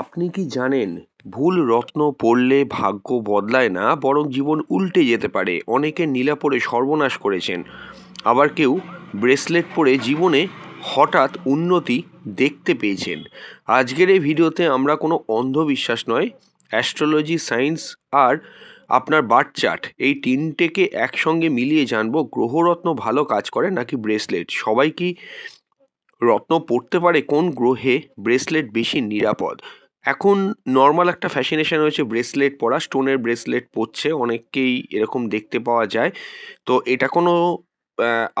আপনি কি জানেন, ভুল রত্ন পড়লে ভাগ্য বদলায় না, বরং জীবন উল্টে যেতে পারে। অনেকে নীলা পরে সর্বনাশ করেছেন। আবার কেউ ব্রেসলেট পরে জীবনে হঠাৎ উন্নতি দেখতে পেয়েছেন। আজকের এই ভিডিওতে আমরা কোনো অন্ধবিশ্বাস নয়, অ্যাস্ট্রোলজি, সায়েন্স আর আপনার বার্থ চার্ট। এই তিনটেকে একসঙ্গে মিলিয়ে জানব, গ্রহরত্ন ভালো কাজ করে নাকি ব্রেসলেট? সবাই কি রত্ন পড়তে পারে? কোন গ্রহে ব্রেসলেট বেশি নিরাপদ? এখন নর্মাল একটা ফ্যাশিনেশন হয়েছে ব্রেসলেট পরা স্টোনের ব্রেসলেট পরছে, অনেককেই এরকম দেখতে পাওয়া যায়। তো এটা কোনো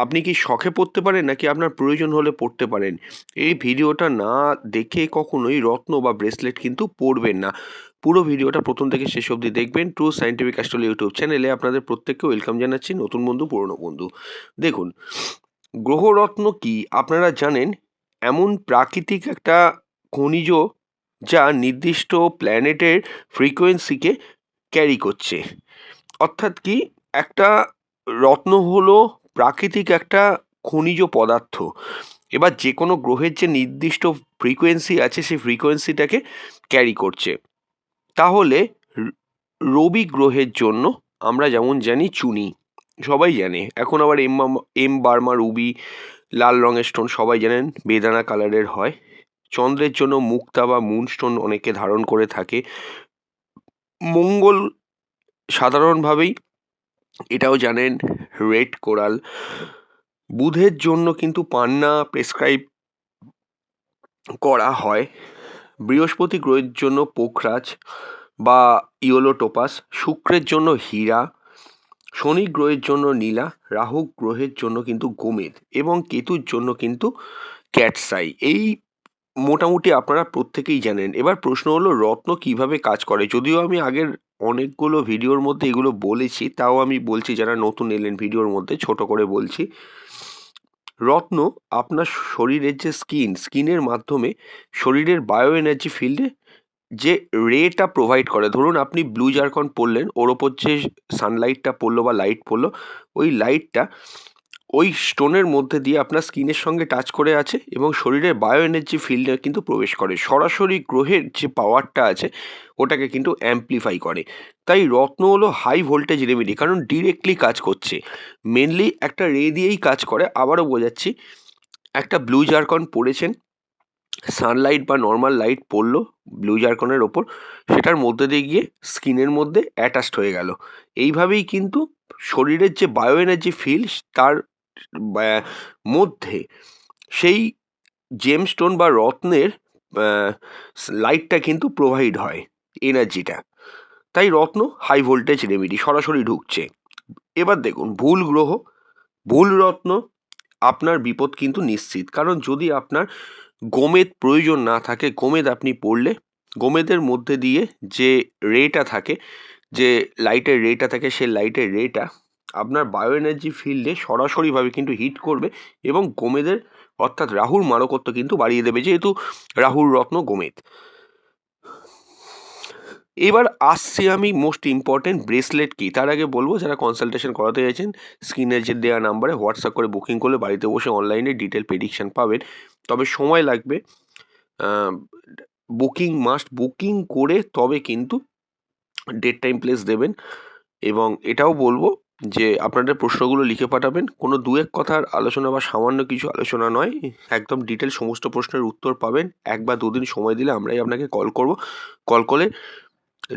আপনি কি শখে পড়তে পারেন নাকি আপনার প্রয়োজন হলে পড়তে পারেন? এই ভিডিওটা না দেখে কখনোই রত্ন বা ব্রেসলেট কিন্তু পরবেন না। পুরো ভিডিওটা প্রথম থেকে শেষ অবধি দেখবেন। ট্রু সাইন্টিফিক অ্যাস্ট্রোল ইউটিউব চ্যানেলে আপনাদের প্রত্যেককে ওয়েলকাম জানাচ্ছি, নতুন বন্ধু, পুরনো বন্ধু। দেখুন গ্রহরত্ন কি? আপনারা জানেন, এমন প্রাকৃতিক একটা খনিজ যা নির্দিষ্ট প্ল্যানেটের ফ্রিকোয়েন্সিকে ক্যারি করছে। অর্থাৎ কি একটা রত্ন হলো প্রাকৃতিক একটা খনিজ পদার্থ। এবার যে কোনো গ্রহের যে নির্দিষ্ট ফ্রিকোয়েন্সি আছে সেই ফ্রিকোয়েন্সিটাকে ক্যারি করছে। তাহলে রবি গ্রহের জন্য আমরা যেমন জানি চুনি, সবাই জানে। এখন আবার এম এম বার্মা, রুবি, লাল রঙের স্টোন সবাই জানেন, বেদানা কালারের হয়। চন্দ্রের জন্য মুক্তা বা মুনস্টোন অনেকে ধারণ করে থাকে। মঙ্গল সাধারণভাবেই এটাও জানেন, রেড কোরাল। বুধের জন্য কিন্তু পান্না প্রেসক্রাইব করা হয়। বৃহস্পতি গ্রহের জন্য পোখরাজ বা ইয়োলো টোপাস শুক্রের জন্য হীরা, শনি গ্রহের জন্য নীলা, রাহু গ্রহের জন্য কিন্তু গোমেদ এবং কেতুর জন্য কিন্তু ক্যাটসাই। এই মোটামুটি আপনারা প্রত্যেকেই জানেন। এবার প্রশ্ন হলো, রত্ন কীভাবে কাজ করে? যদিও আমি আগের অনেকগুলো ভিডিওর মধ্যে এগুলো বলেছি, তাও আমি বলছি, যারা নতুন এলেন ভিডিওর মধ্যে, ছোট করে বলছি। রত্ন আপনার শরীরের যে স্কিন, স্কিনের মাধ্যমে শরীরের বায়ো এনার্জি ফিল্ডে যে রেটা প্রোভাইড করে, ধরুন আপনি ব্লু জারকন পড়লেন ওর ওপর যে সানলাইটটা পড়ল বা লাইট পড়ল ওই লাইটটা ওই স্টোনের মধ্যে দিয়ে আপনার স্কিনের সঙ্গে টাচ করে আছে এবং শরীরের বায়ো এনার্জি ফিল্ডে কিন্তু প্রবেশ করে। সরাসরি গ্রহের যে পাওয়ারটা আছে, ওটাকে কিন্তু অ্যাম্পলিফাই করে। তাই রত্ন হলো হাই ভোল্টেজ রেমেডি কারণ ডিরেক্টলি কাজ করছে। মেনলি একটা রে দিয়েই কাজ করে, আবারও বোঝাচ্ছি, একটা ব্লু জারকন পড়েছেন সানলাইট বা নর্মাল লাইট পড়ল ব্লু জারকনের ওপর, সেটার মধ্যে দিয়ে গিয়ে স্কিনের মধ্যে অ্যাটাচড হয়ে গেল। এইভাবেই কিন্তু শরীরের যে বায়ো এনার্জি ফিল্ড তার মধ্যে সেই জেমস্টোন বা রত্নের লাইটটা কিন্তু প্রোভাইড হয় এনার্জিটা তাই রত্ন হাই ভোল্টেজ রেমেডি সরাসরি ঢুকছে। এবার দেখুন, ভুল গ্রহ, ভুল রত্ন, আপনার বিপদ কিন্তু নিশ্চিত। কারণ যদি আপনার গোমেদ প্রয়োজন না থাকে, গোমেদ আপনি পড়লে, গোমেদের মধ্যে দিয়ে যে রেটা থাকে, যে লাইটের রেটা থাকে সে লাইটের রেটা আপনার বায়ো এনার্জি ফিল্ডে সরাসরিভাবে কিন্তু হিট করবে এবং গোমেদের, অর্থাৎ রাহুর মারকত্ব কিন্তু বাড়িয়ে দেবে, যেহেতু রাহুর রত্ন গোমেদ। এবার আসছি আমি মোস্ট ইম্পর্টেন্ট ব্রেসলেট কি? তার আগে বলব, যারা কনসালটেশন করাতে চাইছেন স্ক্রিনের যে দেওয়া নাম্বারে হোয়াটসঅ্যাপ করে বুকিং করলে বাড়িতে বসে অনলাইনে ডিটেল প্রেডিকশন পাবেন। তবে সময় লাগবে বুকিং মাস্ট বুকিং করে তবে কিন্তু ডেট টাইম প্লেস দেবেন। এবং এটাও বলব যে আপনাদের প্রশ্নগুলো লিখে পাঠাবেন, কোনো দু এক কথার আলোচনা বা সামান্য কিছু আলোচনা নয়, একদম ডিটেল সমস্ত প্রশ্নের উত্তর পাবেন। এক বা দুদিন সময় দিলে আমরাই আপনাকে কল করব। কল করে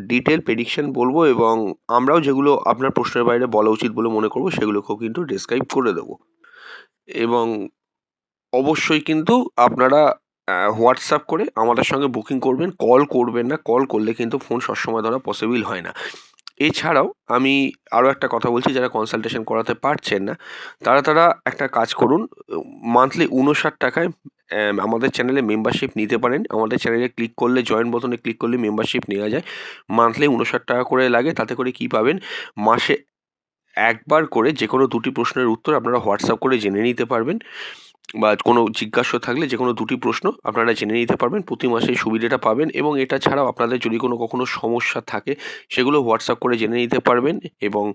ডিটেল প্রেডিকশন বলব এবং আমরাও যেগুলো আপনার প্রশ্নের বাইরে বলা উচিত বলে মনে করব, সেগুলোকেও কিন্তু ডিসক্রাইব করে দেবো। এবং অবশ্যই কিন্তু আপনারা হোয়াটসঅ্যাপ করে আমাদের সঙ্গে বুকিং করবেন। কল করবেন না, কল করলে কিন্তু ফোন সবসময় ধরা পসিবল হয় না। এছাড়াও আমি আরও একটা কথা বলছি যারা কনসালটেশন করাতে পারছেন না, তারা তারা একটা কাজ করুন মান্থলি উনষাট টাকায় আমাদের চ্যানেলে মেম্বারশিপ নিতে পারেন। আমাদের চ্যানেলে ক্লিক করলে জয়েন বোতামে ক্লিক করলে মেম্বারশিপ নেওয়া যায়। মান্থলি উনষাট টাকা করে লাগে, তাতে করে কি পাবেন? মাসে একবার করে যে কোনো দুটি প্রশ্নের উত্তর আপনারা হোয়াটসঅ্যাপ করে জেনে নিতে পারবেন। বা কোনো জিজ্ঞাসা থাকলে যে কোনো দুটি প্রশ্ন আপনারা জেনে নিতে পারবেন। প্রতি মাসে সুবিধাটা পাবেন এবং এটা ছাড়াও আপনাদের যদি কোনো কখনো সমস্যা থাকে সেগুলো হোয়াটসঅ্যাপ করে জেনে নিতে পারবেন এবং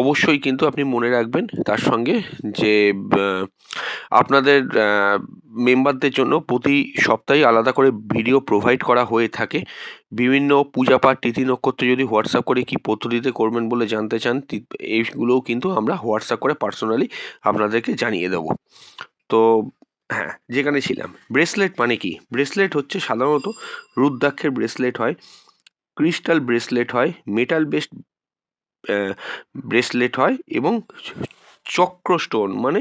অবশ্যই কিন্তু আপনি মনে রাখবেন তার সঙ্গে যে আপনাদের মেম্বারদের জন্য প্রতি সপ্তাহে আলাদা করে ভিডিও প্রোভাইড করা হয়ে থাকে। বিভিন্ন পূজা পাঠ, তিথি নক্ষত্র যদি হোয়াটসঅ্যাপ করে কি পদ্ধতিতে করবেন বলে জানতে চান এইগুলোও কিন্তু আমরা হোয়াটসঅ্যাপ করে পার্সোনালি আপনাদেরকে জানিয়ে দেবো। তো হ্যাঁ যেখানে ছিলাম। ব্রেসলেট মানে কি? ব্রেসলেট হচ্ছে সাধারণত রুদ্রাক্ষের ব্রেসলেট হয়, ক্রিস্টাল ব্রেসলেট হয়, মেটাল বেসড ব্রেসলেট হয় এবং চক্র স্টোন মানে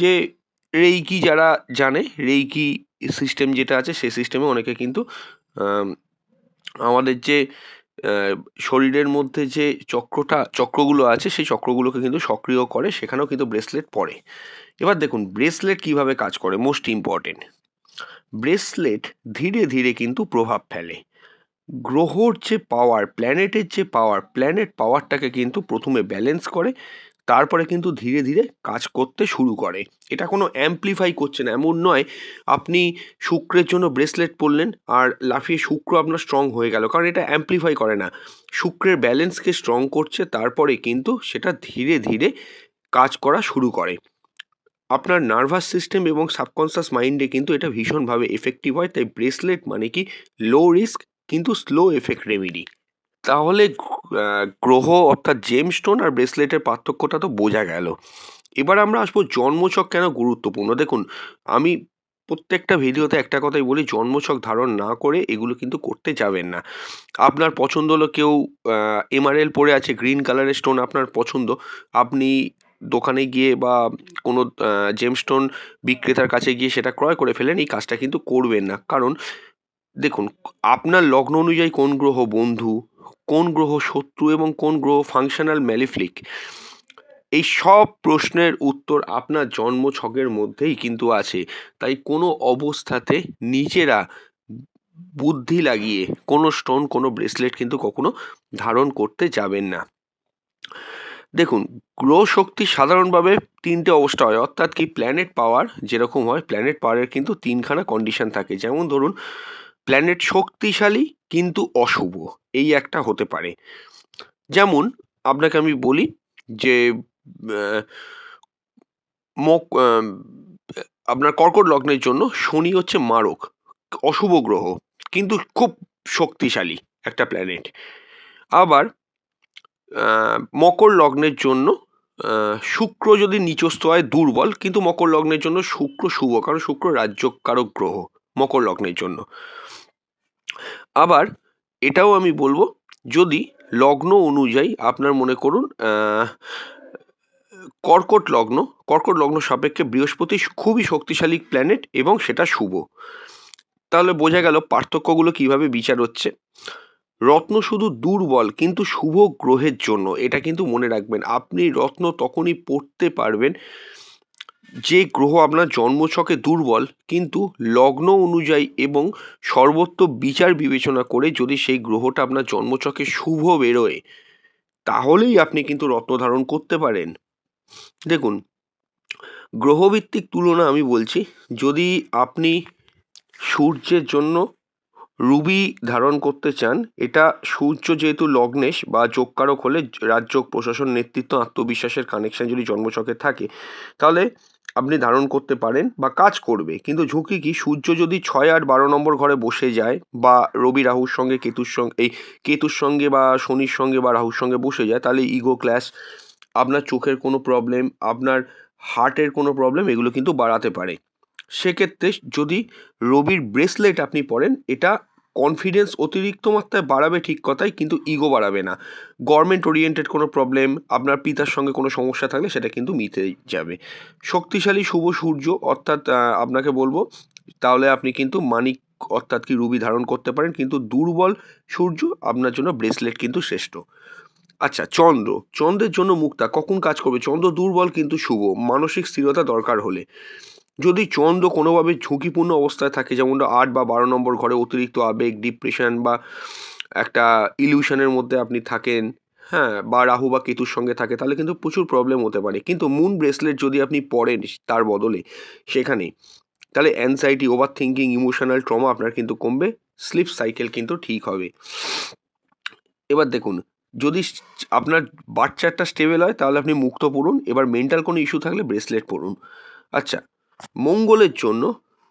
যে রেইকি যারা জানে, রেইকি সিস্টেম যেটা আছে সেই সিস্টেমে অনেকে কিন্তু আমাদের যে শরীরের মধ্যে যে চক্রটা, চক্রগুলো আছে সেই চক্রগুলোকে কিন্তু সক্রিয় করে, সেখানেও কিন্তু ব্রেসলেট পড়ে। এবার দেখুন ব্রেসলেট কীভাবে কাজ করে মোস্ট ইম্পর্টেন্ট ব্রেসলেট ধীরে ধীরে কিন্তু প্রভাব ফেলে। গ্রহর যে পাওয়ার প্ল্যানেটের যে পাওয়ার প্ল্যানেট পাওয়ারটাকে কিন্তু প্রথমে ব্যালেন্স করে, তারপরে কিন্তু ধীরে ধীরে কাজ করতে শুরু করে। এটা কোনো অ্যাম্পলিফাই করছে না, এমন নয়, আপনি শুক্রের জন্য ব্রেসলেট পরলেন আর লাফিয়ে শুক্র আপনার স্ট্রং হয়ে গেল, কারণ এটা অ্যাম্পলিফাই করে না। শুক্রের ব্যালেন্সকে স্ট্রং করছে, তারপরে কিন্তু সেটা ধীরে ধীরে কাজ করা শুরু করে। আপনার নার্ভাস সিস্টেম এবং সাবকনসিয়াস মাইন্ডে কিন্তু এটা ভীষণভাবে এফেক্টিভ হয়। তাই ব্রেসলেট মানে কি? লো রিস্ক কিন্তু স্লো এফেক্ট রেমিডি তাহলে গ্রহ অর্থাৎ জেম স্টোন আর ব্রেসলেটের পার্থক্যটা তো বোঝা গেল। এবার আমরা আসব জন্মছক কেন গুরুত্বপূর্ণ? দেখুন, আমি প্রত্যেকটা ভিডিওতে একটা কথাই বলি, জন্মছক ধারণ না করে এগুলো কিন্তু করতে যাবেন না। আপনার পছন্দ হলো কেউ এমআরএল পরে আছে গ্রিন কালারের স্টোন আপনার পছন্দ। আপনি দোকানে গিয়ে বা কোনো জেমস্টোন বিক্রেতার কাছে গিয়ে সেটা ক্রয় করে ফেলেন এই কাজটা কিন্তু করবেন না। কারণ, দেখুন, আপনার লগ্ন অনুযায়ী কোন গ্রহ বন্ধু, কোন গ্রহ শত্রু এবং কোন গ্রহ ফাংশনাল ম্যালিফ্লিক এই সব প্রশ্নের উত্তর আপনার জন্ম ছকের মধ্যেই কিন্তু আছে। তাই কোনো অবস্থাতে নিজেরা বুদ্ধি লাগিয়ে কোনো স্টোন কোনো ব্রেসলেট কিন্তু কখনো ধারণ করতে যাবেন না। দেখুন, গ্রহ শক্তি সাধারণভাবে তিনটে অবস্থা হয়। অর্থাৎ কি প্ল্যানেট পাওয়ার যেরকম হয় প্ল্যানেট পাওয়ারের কিন্তু তিনখানা কন্ডিশন থাকে। যেমন ধরুন প্ল্যানেট শক্তিশালী কিন্তু অশুভ। এই একটা হতে পারে। যেমন, আপনাকে আমি বলি যে মক আপনার কর্কট লগ্নের জন্য শনি হচ্ছে মারক, অশুভ গ্রহ, কিন্তু খুব শক্তিশালী একটা প্ল্যানেট আবার মকর লগ্নের জন্য শুক্র যদি নিচস্থ হয় দুর্বল, কিন্তু মকর লগ্নের জন্য শুক্র শুভ, কারণ শুক্র রাজ্যকারক গ্রহ মকর লগ্নের জন্য। আবার এটাও আমি বলব, যদি লগ্ন অনুযায়ী আপনার মনে করুন কর্কট লগ্ন কর্কট লগ্ন সাপেক্ষে বৃহস্পতি খুবই শক্তিশালী প্ল্যানেট এবং সেটা শুভ। তাহলে বোঝা গেল পার্থক্যগুলো কীভাবে বিচার হচ্ছে। রত্ন শুধু দুর্বল, কিন্তু শুভ গ্রহের জন্য। এটা কিন্তু মনে রাখবেন, আপনি রত্ন তখনই পড়তে পারবেন যে গ্রহ আপনার জন্মছকে দুর্বল, কিন্তু লগ্ন অনুযায়ী এবং সর্বত্র বিচার বিবেচনা করে যদি সেই গ্রহটা আপনার জন্মছকে শুভ বেরোয়, তাহলেই আপনি কিন্তু রত্ন ধারণ করতে পারেন। দেখুন, গ্রহভিত্তিক তুলনা আমি বলছি, যদি আপনি সূর্যের জন্য রুবি ধারণ করতে চান, এটা সূর্য যেহেতু লগ্নেশ বা যোগকারক হলে রাজ্য প্রশাসন নেতৃত্ব আত্মবিশ্বাসের কানেকশান যদি জন্মছকে থাকে, তাহলে আপনি ধারণ করতে পারেন বা কাজ করবে। কিন্তু ঝুঁকি কি? সূর্য যদি ছয় আট বারো নম্বর ঘরে বসে যায় বা রবি রাহুর সঙ্গে কেতুর সঙ্গে এই কেতুর সঙ্গে বা শনির সঙ্গে বা রাহুর সঙ্গে বসে যায়, তাহলে ইগো ক্ল্যাশ আপনার চোখের কোনো প্রবলেম আপনার হার্টের কোনো প্রবলেম এগুলো কিন্তু বাড়াতে পারে। সেক্ষেত্রে যদি রবির ব্রেসলেট আপনি পরেন, এটা কনফিডেন্স অতিরিক্ত মাত্রায় বাড়াবে ঠিক কথাই, কিন্তু ইগো বাড়াবে না। গভর্নমেন্ট ওরিয়েন্টেড কোনো প্রবলেম আপনার পিতার সঙ্গে কোনো সমস্যা থাকলে সেটা কিন্তু মিটে যাবে। শক্তিশালী শুভ সূর্য, অর্থাৎ আপনাকে বলব, তাহলে আপনি কিন্তু মানিক, অর্থাৎ কি রুবি ধারণ করতে পারেন, কিন্তু দুর্বল সূর্য আপনার জন্য ব্রেসলেট কিন্তু শ্রেষ্ঠ। আচ্ছা চন্দ্র, চন্দ্রের জন্য মুক্তা, কখন কাজ করবে? চন্দ্র দুর্বল কিন্তু শুভ, মানসিক স্থিরতা দরকার হলে। যদি চন্দ্র কোনোভাবে ঝুঁকিপূর্ণ অবস্থায় থাকে যেমন আট বা বারো নম্বর ঘরে অতিরিক্ত আবেগ ডিপ্রেশন বা একটা ইলিউশনের মধ্যে আপনি থাকেন হ্যাঁ বা রাহু বা কেতুর সঙ্গে থাকে, তাহলে কিন্তু প্রচুর প্রবলেম হতে পারে। কিন্তু মুন ব্রেসলেট যদি আপনি পড়েন তার বদলে সেখানে, তাহলে anxiety over thinking emotional trauma আপনার কিন্তু কমবে স্লিপ সাইকেল কিন্তু ঠিক হবে। এবার দেখুন, যদি আপনার বাচ্চাটা স্টেবল হয়, তাহলে আপনি মুক্ত পড়ুন, এবার মেন্টাল কোনো ইস্যু থাকলে ব্রেসলেট পড়ুন আচ্ছা মঙ্গলের জন্য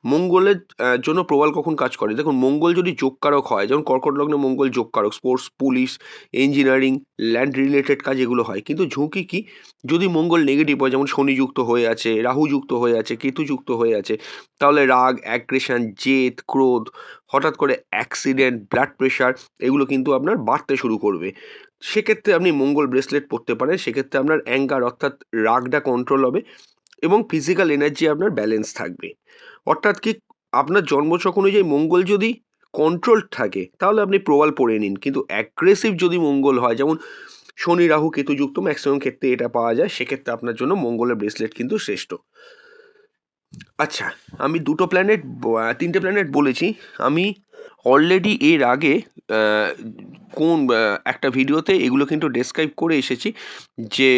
মঙ্গলের জন্য প্রবাল কখন কাজ করে? দেখুন, মঙ্গল যদি যোগকারক হয়, যেমন কর্কট লগ্নে মঙ্গল যোগকারক sports police engineering land related কাজ এগুলো হয়। কিন্তু ঝুঁকি কি? যদি মঙ্গল নেগেটিভ হয়, যেমন শনিযুক্ত হয়ে আছে রাহুযুক্ত হয়ে আছে কেতুযুক্ত হয়ে আছে, তাহলে রাগ অ্যাগ্রেশন জেদ, ক্রোধ, হঠাৎ করে অ্যাক্সিডেন্ট ব্লাড প্রেশার এগুলো কিন্তু আপনার বাড়তে শুরু করবে। সেক্ষেত্রে আপনি মঙ্গল ব্রেসলেট পরতে পারেন, সেক্ষেত্রে আপনার অ্যাঙ্গার অর্থাৎ রাগটা কন্ট্রোল হবে। এবং ফিজিক্যাল এনার্জি আপনার ব্যালেন্স থাকবে। অর্থাৎ কি আপনার জন্মচক অনুযায়ী মঙ্গল যদি কন্ট্রোল থাকে, তাহলে আপনি প্রবাল পড়ে নিন। কিন্তু অ্যাগ্রেসিভ যদি মঙ্গল হয়, যেমন শনি, রাহু কেতুযুক্ত ম্যাক্সিমাম ক্ষেত্রে এটা পাওয়া যায়, সেক্ষেত্রে আপনার জন্য মঙ্গলের ব্রেসলেট কিন্তু শ্রেষ্ঠ। আচ্ছা আমি দুটো প্ল্যানেট তিনটে প্ল্যানেট বলেছি। আমি অলরেডি এর আগে কোন একটা ভিডিওতে এগুলো কিন্তু ডেসক্রাইব করে এসেছি যে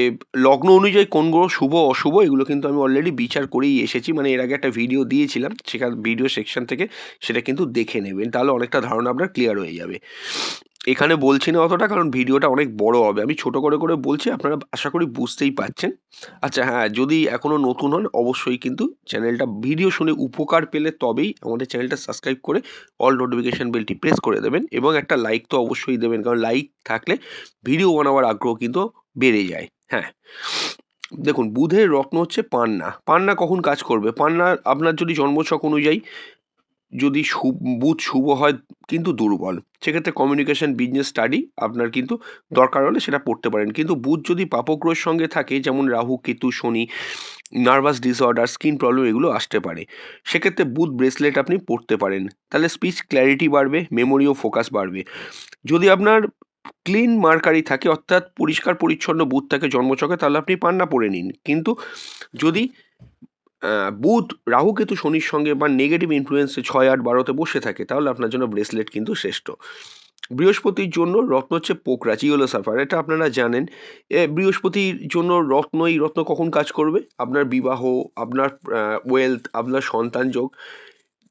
লগ্ন অনুযায়ী কোন গ্রহ শুভ, অশুভ, এগুলো কিন্তু আমি অলরেডি বিচার করেই এসেছি। মানে এর আগে একটা ভিডিও দিয়েছিলাম, সেখানে ভিডিও সেকশন থেকে সেটা কিন্তু দেখে নেবেন, তাহলে অনেকটা ধারণা আপনার ক্লিয়ার হয়ে যাবে। এখানে বলছি না অতটা, কারণ ভিডিওটা অনেক বড় হবে। আমি ছোট করে করে বলছি, আপনারা আশা করি বুঝতেই পাচ্ছেন আচ্ছা হ্যাঁ যদি এখনও নতুন হন, অবশ্যই কিন্তু চ্যানেলটা ভিডিও শুনে উপকার পেলে তবেই আমাদের চ্যানেলটা সাবস্ক্রাইব করে অল নোটিফিকেশান বেলটি প্রেস করে দেবেন এবং একটা লাইক তো অবশ্যই দেবেন, কারণ লাইক থাকলে ভিডিও বানাবার আগ্রহ কিন্তু বেড়ে যায়। হ্যাঁ দেখুন, বুধের রত্ন হচ্ছে পান্না। পান্না কখন কাজ করবে? পান্না আপনার যদি জন্মছক অনুযায়ী যদি বুধ শুভ হয় কিন্তু দুর্বল, সেক্ষেত্রে কমিউনিকেশন বিজনেস স্টাডি আপনার কিন্তু দরকার হলে সেটা পড়তে পারেন। কিন্তু বুধ যদি পাপগ্রহের সঙ্গে থাকে, যেমন Rahu, Ketu, Shani nervous disorder skin problem এগুলো আসতে পারে। সেক্ষেত্রে বুধ ব্রেসলেট আপনি পড়তে পারেন। তাহলে স্পিচ ক্ল্যারিটি বাড়বে মেমোরি ও ফোকাস বাড়বে। যদি আপনার ক্লিন মার্কারি থাকে, অর্থাৎ পরিষ্কার পরিচ্ছন্ন বুধ থাকে জন্মচকে, তাহলে আপনি পান্না পরে নিন। কিন্তু যদি বুধ রাহু কেতু শনির সঙ্গে বা নেগেটিভ ইনফ্লুয়েন্সে ছয় আট বারোতে বসে থাকে, তাহলে আপনার জন্য ব্রেসলেট কিন্তু শ্রেষ্ঠ। বৃহস্পতির জন্য রত্ন হচ্ছে পোকরা চিওলো সাফার এটা আপনারা জানেন। বৃহস্পতির জন্য রত্ন এই রত্ন কখন কাজ করবে? আপনার বিবাহ, আপনার ওয়েলথ আপনার সন্তান যোগ।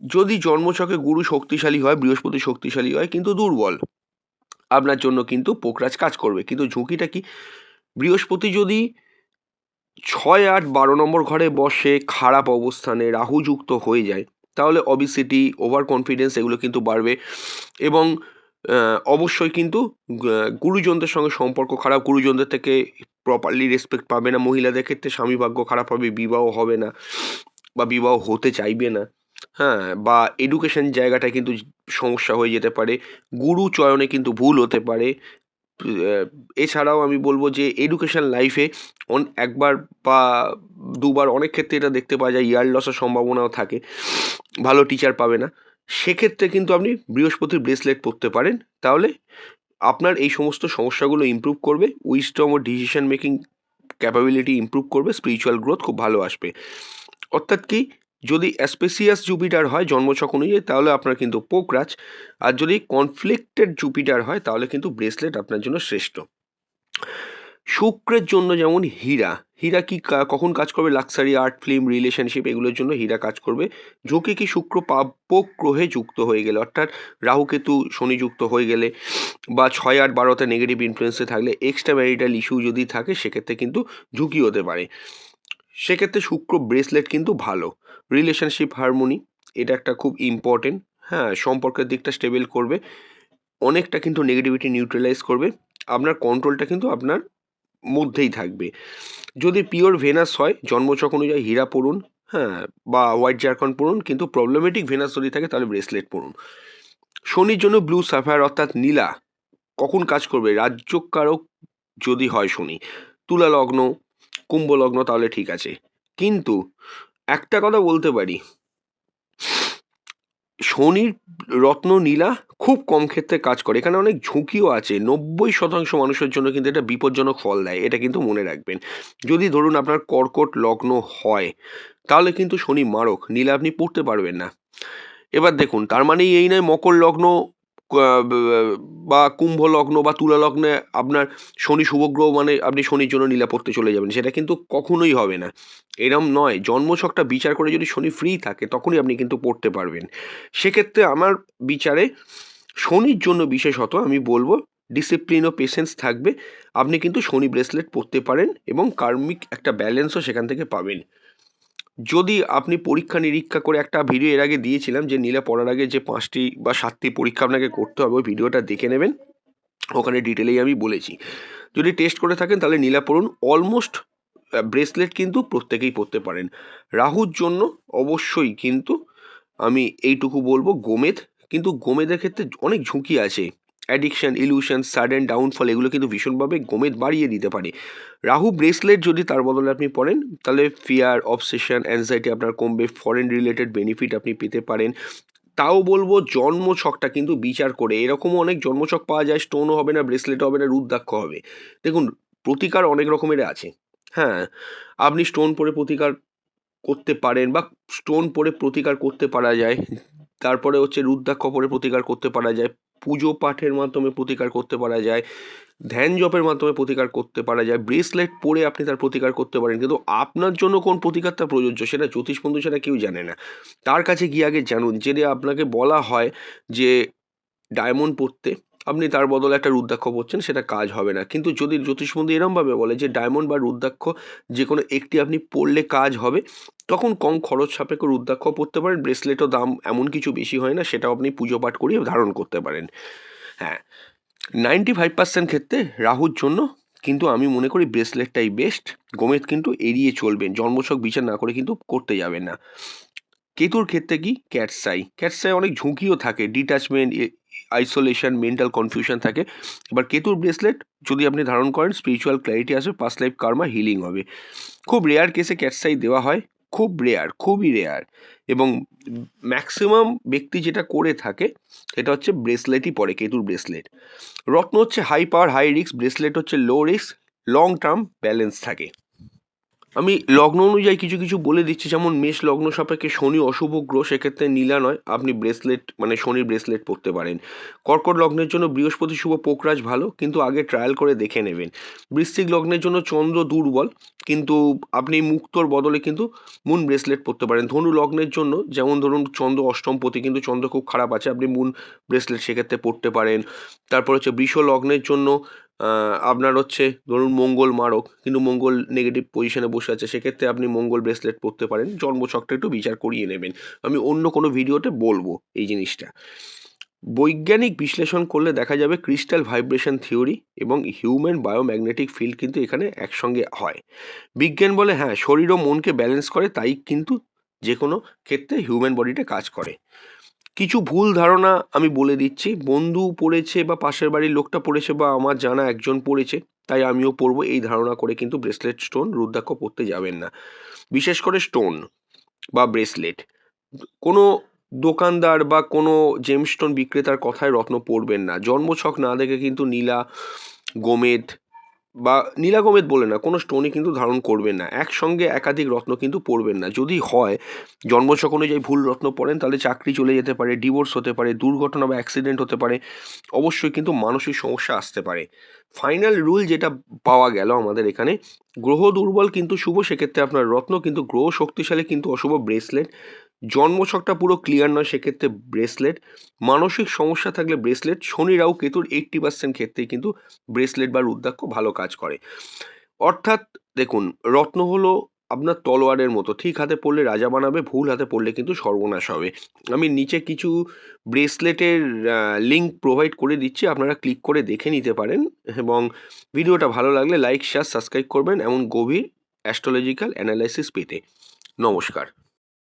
যদি জন্মছকে গুরু শক্তিশালী হয়, বৃহস্পতি শক্তিশালী হয়, কিন্তু দুর্বল, আপনার জন্য কিন্তু পোকরাজ কাজ করবে। কিন্তু ঝুঁকিটা কি? বৃহস্পতি যদি ছয় আট বারো নম্বর ঘরে বসে খারাপ অবস্থানে রাহুযুক্ত হয়ে যায়, তাহলে অবিসিটি ওভার কনফিডেন্স এগুলো কিন্তু বাড়বে এবং অবশ্যই কিন্তু গুরুজনদের সঙ্গে সম্পর্ক খারাপ, গুরুজনদের থেকে প্রপারলি রেসপেক্ট পাবে না, মহিলাদের ক্ষেত্রে স্বামী ভাগ্য খারাপ হবে, বিবাহ হবে না বা বিবাহ হতে চাইবে না হ্যাঁ বা এডুকেশন জায়গাটায় কিন্তু সমস্যা হয়ে যেতে পারে, গুরু চয়নে কিন্তু ভুল হতে পারে এছাড়াও আমি বলব যে এডুকেশন লাইফে অন একবার বা দুবার অনেক ক্ষেত্রে এটা দেখতে পাওয়া যায় ইয়ার লসের সম্ভাবনাও থাকে, ভালো টিচার পাবে না। সেক্ষেত্রে কিন্তু আপনি বৃহস্পতির ব্রেসলেট পরতে পারেন, তাহলে আপনার এই সমস্ত সমস্যাগুলো ইমপ্রুভ করবে উইস্টম ও ডিসিশন মেকিং ক্যাপাবিলিটি ইমপ্রুভ করবে স্পিরিচুয়াল গ্রোথ খুব ভালো আসবে। অর্থাৎ কি যদি অ্যাসপেসিয়াস জুপিটার হয় জন্মছক অনুযায়ী, তাহলে আপনার কিন্তু পোকরাজ। আর যদি কনফ্লিক্টেড জুপিটার হয়, তাহলে কিন্তু ব্রেসলেট আপনার জন্য শ্রেষ্ঠ। শুক্রের জন্য যেমন হীরা হীরা কি কখন কাজ করবে? লাক্সারি আর্ট ফিল্ম রিলেশনশিপ এগুলোর জন্য হীরা কাজ করবে। ঝুঁকি কি শুক্র পাপক গ্রহে যুক্ত হয়ে গেলে, অর্থাৎ রাহুকেতু শনি যুক্ত হয়ে গেলে বা ছয় আট বারোতে নেগেটিভ ইনফ্লুয়েন্সে থাকলে এক্সট্রা ম্যারিটাল ইস্যু যদি থাকে, সেক্ষেত্রে কিন্তু ঝুঁকি হতে পারে। সেক্ষেত্রে শুক্র ব্রেসলেট কিন্তু ভালো। রিলেশনশিপ হারমোনি এটা একটা খুব ইম্পর্টেন্ট হ্যাঁ সম্পর্কের দিকটা স্টেবল করবে, অনেকটা কিন্তু নেগেটিভিটি নিউট্রালাইজ করবে, আপনার কন্ট্রোলটা কিন্তু আপনার মধ্যেই থাকবে। যদি পিওর ভেনাস হয়, জন্মচক অনুযায়ী হীরা পড়ুন হ্যাঁ বা হোয়াইট জারকন পড়ুন, কিন্তু প্রবলেমেটিক ভেনাস যদি থাকে, তাহলে ব্রেসলেট পড়ুন। শনির জন্য ব্লু সাফায়ার অর্থাৎ নীলা, কখন কাজ করবে? রাজ্যকারক যদি হয় শনি, তুলা লগ্ন কুম্ভ লগ্ন তাহলে ঠিক আছে। কিন্তু একটা কথা বলতে পারি। শনির রত্ন নীলা খুব কম ক্ষেত্রে কাজ করে। এখানে অনেক ঝুঁকিও আছে। নব্বই শতাংশ মানুষের জন্য কিন্তু এটা বিপজ্জনক ফল দেয়, এটা কিন্তু মনে রাখবেন। যদি ধরুন আপনার কর্কট লগ্ন হয়, তাহলে কিন্তু শনি মারক। নীলা আপনি পড়তে পারবেন না। এবার দেখুন, তার মানে এই নয় মকর লগ্ন ব- কুম্ভ লগ্ন বা তুলা লগ্নে আপনার শনি শুভগ্রহ মানে আপনি শনির জন্য নীলা পড়তে চলে যাবেন, সেটা কিন্তু কখনোই হবে না। এরম নয়, জন্মছকটা বিচার করে যদি শনি ফ্রি থাকে, তখনই আপনি কিন্তু পড়তে পারবেন। সেক্ষেত্রে আমার বিচারে শনির জন্য বিশেষত আমি বলব ডিসিপ্লিন ও পেশেন্স থাকবে। আপনি কিন্তু শনি ব্রেসলেট পরতে পারেন এবং কার্মিক একটা ব্যালেন্সও সেখান থেকে পাবেন। যদি আপনি পরীক্ষা নিরীক্ষা করে একটা ভিডিও এর আগে দিয়েছিলাম যে নীলা পড়ার আগে যে পাঁচটি বা সাতটি পরীক্ষা আপনাকে করতে হবে, ওই ভিডিওটা দেখে নেবেন। ওখানে ডিটেলেই আমি বলেছি। যদি টেস্ট করে থাকেন তাহলে নীলা পড়ুন অলমোস্ট ব্রেসলেট কিন্তু প্রত্যেকেই পরতে পারেন। রাহুর জন্য অবশ্যই কিন্তু আমি এইটুকু বলব, গোমেদ। কিন্তু গোমেদের ক্ষেত্রে অনেক ঝুঁকি আছে। অ্যাডিকশন ইলিউশন সাডেন ডাউনফল এগুলো কিন্তু ভীষণভাবে গোমেদ বাড়িয়ে দিতে পারে। রাহু ব্রেসলেট যদি তার বদলে আপনি পড়েন তাহলে ফিয়ার অবসেশন অ্যাংজাইটি আপনার কমবে ফরেন রিলেটেড বেনিফিট আপনি পেতে পারেন। তাও বলব জন্মছকটা কিন্তু বিচার করে। এরকমও অনেক জন্মছক পাওয়া যায় স্টোনও হবে না ব্রেসলেট হবে না, রুদ্রাক্ষ হবে। দেখুন, প্রতিকার অনেক রকমের আছে। হ্যাঁ আপনি স্টোন পরে প্রতিকার করতে পারেন বা স্টোন পরে প্রতিকার করতে পারা যায়। তারপরে হচ্ছে রুদ্রাক্ষ পরে প্রতিকার করতে পারা যায়। পুজো পাঠের মাধ্যমে প্রতিকার করতে পারা যায়, ধ্যান জপের মাধ্যমে প্রতিকার করতে পারা যায় ব্রেসলেট পরে আপনি তার প্রতিকার করতে পারেন। কিন্তু আপনার জন্য কোন প্রতিকারটা প্রযোজ্য সেটা জ্যোতিষ বন্ধু সেটা কেউ জানে না। তার কাছে গিয়ে আগে জানুন যেটা আপনাকে বলা হয় যে ডায়মন্ড পরতে আপনি তার বদলে একটা রুদ্রাক্ষ পরছেন, সেটা কাজ হবে না। কিন্তু যদি জ্যোতিষবন্ধু এরমভাবে বলে যে, ডায়মন্ড বা রুদ্রাক্ষ যে কোনো একটি আপনি পড়লে কাজ হবে, তখন কম খরচ সাপেক্ষ রুদ্রাক্ষ পরতে পারেন, ব্রেসলেটও দাম এমন কিছু বেশি হয় না, সেটাও আপনি পুজো পাঠ করিয়ে ধারণ করতে পারেন। হ্যাঁ নাইনটি ফাইভ পার্সেন্ট ক্ষেত্রে রাহুর জন্য কিন্তু আমি মনে করি ব্রেসলেটটাই বেস্ট। গোমেদ কিন্তু এড়িয়ে চলবেন, জন্মছক বিচার না করে কিন্তু করতে যাবেন না। কেতুর ক্ষেত্রে কি? ক্যাটসাই। ক্যাটসাই অনেক ঝুঁকিও থাকে ডিট্যাচমেন্ট আইসোলেশন মেন্টাল কনফিউশন থাকে। এবার কেতুর ব্রেসলেট যদি আপনি ধারণ করেন স্পিরিচুয়াল ক্ল্যারিটি আসবে পাস্ট লাইফ কার্মা হিলিং হবে। খুব রেয়ার কেসে ক্যাটসাই দেওয়া হয়, খুব রেয়ার খুবই রেয়ার এবং ম্যাক্সিমাম ব্যক্তি যেটা করে থাকে, সেটা হচ্ছে ব্রেসলেটই পরে, কেতুর ব্রেসলেট রত্ন হচ্ছে high power high risk bracelet হচ্ছে low risk long term balance থাকে। আমি লগ্ন অনুযায়ী কিছু কিছু বলে দিচ্ছি, যেমন মেষ লগ্ন সাপেক্ষে শনি অশুভ গ্রহ, সেক্ষেত্রে নীলা নয়, আপনি ব্রেসলেট মানে শনির ব্রেসলেট পরতে পারেন। কর্কট লগ্নের জন্য বৃহস্পতি শুভ, পোকরাজ ভালো, কিন্তু আগে ট্রায়াল করে দেখে নেবেন। বৃশ্চিক লগ্নের জন্য চন্দ্র দুর্বল, কিন্তু আপনি মুক্তর বদলে কিন্তু মুন ব্রেসলেট পরতে পারেন। ধনু লগ্নের জন্য, যেমন ধরুন চন্দ্র অষ্টমপতি কিন্তু চন্দ্র খুব খারাপ আছে, আপনি মুন ব্রেসলেট সেক্ষেত্রে পরতে পারেন। তারপর হচ্ছে বৃষ লগ্নের জন্য আপনার হচ্ছে ধরুন মঙ্গল মারক, কিন্তু মঙ্গল নেগেটিভ পজিশনে বসে আছে, সেক্ষেত্রে আপনি মঙ্গল ব্রেসলেট পরতে পারেন, জন্মছকটা একটু বিচার করিয়ে নেবেন। আমি অন্য কোনো ভিডিওতে বলব এই জিনিসটা। বৈজ্ঞানিক বিশ্লেষণ করলে দেখা যাবে ক্রিস্টাল ভাইব্রেশন থিওরি এবং হিউম্যান বায়োম্যাগনেটিক ফিল্ড কিন্তু এখানে একসঙ্গে হয়। বিজ্ঞান বলে হ্যাঁ শরীর ও মনকে ব্যালেন্স করে, তাই কিন্তু যে কোনো ক্ষেত্রে হিউম্যান বডিটা কাজ করে। কিছু ভুল ধারণা আমি বলে দিচ্ছি। বন্ধু পড়েছে বা পাশের বাড়ির লোকটা পড়েছে বা আমার জানা একজন পড়েছে, তাই আমিও পড়ব। এই ধারণা করে কিন্তু ব্রেসলেট স্টোন রুদ্রাক্ষ পড়তে যাবেন না। বিশেষ করে স্টোন বা ব্রেসলেট কোনো দোকানদার বা কোনো জেমস্টোন বিক্রেতার কথায় রত্ন পড়বেন না। জন্মছক না দেখে কিন্তু নীলা, গোমেদ বা নীলা গোমেদ বলে না, কোনো স্টোনই কিন্তু ধারণ করবেন না। একসঙ্গে একাধিক রত্ন কিন্তু পড়বেন না। যদি হয়, জন্মছক অনুযায়ী ভুল রত্ন পড়েন, তাহলে চাকরি চলে যেতে পারে ডিভোর্স হতে পারে, দুর্ঘটনা বা অ্যাক্সিডেন্ট হতে পারে, অবশ্যই কিন্তু মানসিক সমস্যা আসতে পারে। ফাইনাল রুল যেটা পাওয়া গেল আমাদের এখানে, গ্রহ দুর্বল কিন্তু শুভ, সেক্ষেত্রে আপনার রত্ন কিন্তু গ্রহ শক্তিশালী কিন্তু অশুভ ব্রেসলেট জন্মছকটা পুরো ক্লিয়ার নয়, সেক্ষেত্রে ব্রেসলেট মানসিক সমস্যা থাকলে ব্রেসলেট শনি, রাহু, কেতুর এইট্টি পার্সেন্ট ক্ষেত্রেই কিন্তু ব্রেসলেট বা রুদ্রাক্ষ ভালো কাজ করে। অর্থাৎ দেখুন, রত্ন হলো আপনার তলোয়ারের মতো। ঠিক হাতে পড়লে রাজা বানাবে, ভুল হাতে পড়লে কিন্তু সর্বনাশ হবে। আমি নিচে কিছু ব্রেসলেটের লিঙ্ক প্রোভাইড করে দিচ্ছি, আপনারা ক্লিক করে দেখে নিতে পারেন এবং ভিডিওটা ভালো লাগলে লাইক শেয়ার সাবস্ক্রাইব করবেন এমন গভীর অ্যাস্ট্রোলজিক্যাল অ্যানালাইসিস পেতে। নমস্কার।